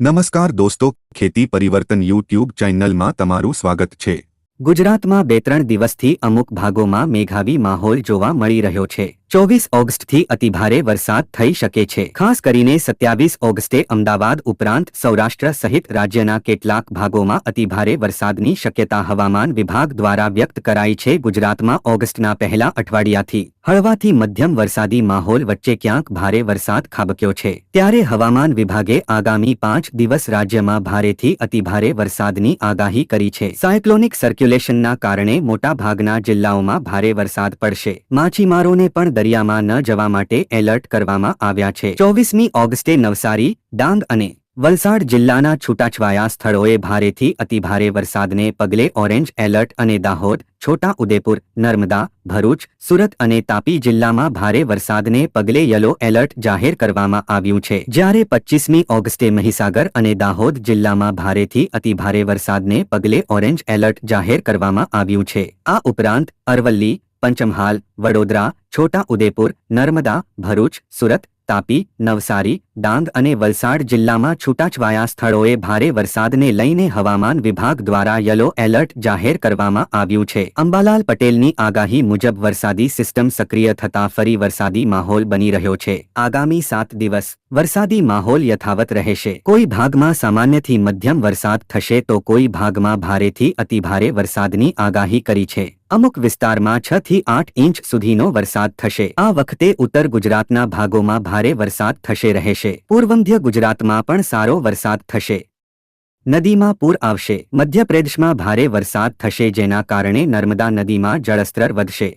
નમસ્કાર દોસ્તો, ખેતી પરિવર્તન યુટ્યુબ ચેનલમાં તમારું સ્વાગત છે. ગુજરાતમાં બે ત્રણ દિવસથી અમુક ભાગોમાં મેઘાવી માહોલ જોવા મળી રહ્યો છે. ચોવીસ ઓગસ્ટથી અતિભારે વરસાદ થઈ શકે છે. ખાસ કરીને સત્યાવીસ ઓગસ્ટે અમદાવાદ ઉપરાંત સૌરાષ્ટ્ર સહિત રાજ્યના કેટલાક ભાગોમાં અતિભારે વરસાદની શક્યતા હવામાન વિભાગ દ્વારા વ્યક્ત કરાઈ છે. ગુજરાતમાં ઓગસ્ટના પહેલા અઠવાડિયાથી હળવાથી મધ્યમ વરસાદી માહોલ વચ્ચે ક્યાંક ભારે વરસાદ ખાબક્યો છે. ત્યારે હવામાન વિભાગે આગામી પાંચ દિવસ રાજ્યમાં ભારેથી અતિભારે વરસાદની આગાહી કરી છે. સાયક્લોનિક સર્ક્યુલેશનના કારણે મોટાભાગના જિલ્લાઓમાં ભારે વરસાદ પડશે. માછીમારોને પણ દરિયામાં ન જવા માટે એલર્ટ કરવામાં આવ્યા છે. ચોવીસમી ઓગસ્ટે નવસારી, ડાંગ અને વલસાડ જિલ્લાના છૂટાછવાયા સ્થળોએ ભારેથી અતિભારે વરસાદને પગલે ઓરેન્જ એલર્ટ અને દાહોદ, છોટા ઉદેપુર, નર્મદા, ભરૂચ, સુરત અને તાપી જિલ્લામાં ભારે વરસાદને પગલે યલો એલર્ટ જાહેર કરવામાં આવ્યું છે. જ્યારે પચ્ચીસમી ઓગસ્ટે મહીસાગર અને દાહોદ જિલ્લામાં ભારેથી અતિભારે વરસાદને પગલે ઓરેન્જ એલર્ટ જાહેર કરવામાં આવ્યું છે. આ ઉપરાંત અરવલ્લી પંચમહાલ, વડોદરા, છોટા ઉદેપુર, નર્મદા, ભરૂચ, સુરત, તાપી, નવસારી, ડાંગ અને વલસાડ જિલ્લામાં છૂટાછવાયા સ્થળોએ ભારે વરસાદને લઈને હવામાન વિભાગ દ્વારા યલો એલર્ટ જાહેર કરવામાં આવ્યું છે. અંબાલાલ પટેલની આગાહી મુજબ વરસાદી સિસ્ટમ સક્રિય થતા ફરી વરસાદી માહોલ બની રહ્યો છે. આગામી સાત દિવસ વરસાદી માહોલ યથાવત રહેશે. કોઈ ભાગમાં સામાન્યથી મધ્યમ વરસાદ થશે તો કોઈ ભાગમાં ભારેથી અતિભારે વરસાદની આગાહી કરી છે. અમુક વિસ્તારમાં છ થી આઠ ઇંચ સુધીનો વરસાદ થશે. આ વખતે ઉત્તર ગુજરાતના ભાગોમાં ભારે વરસાદ થશે રહેશે. પૂર્વંધ્ય ગુજરાતમાં પણ સારો વરસાદ થશે. નદીમાં પૂર આવશે. મધ્યપ્રદેશમાં ભારે વરસાદ થશે જેના કારણે નર્મદા નદીમાં જળસ્તર વધશે.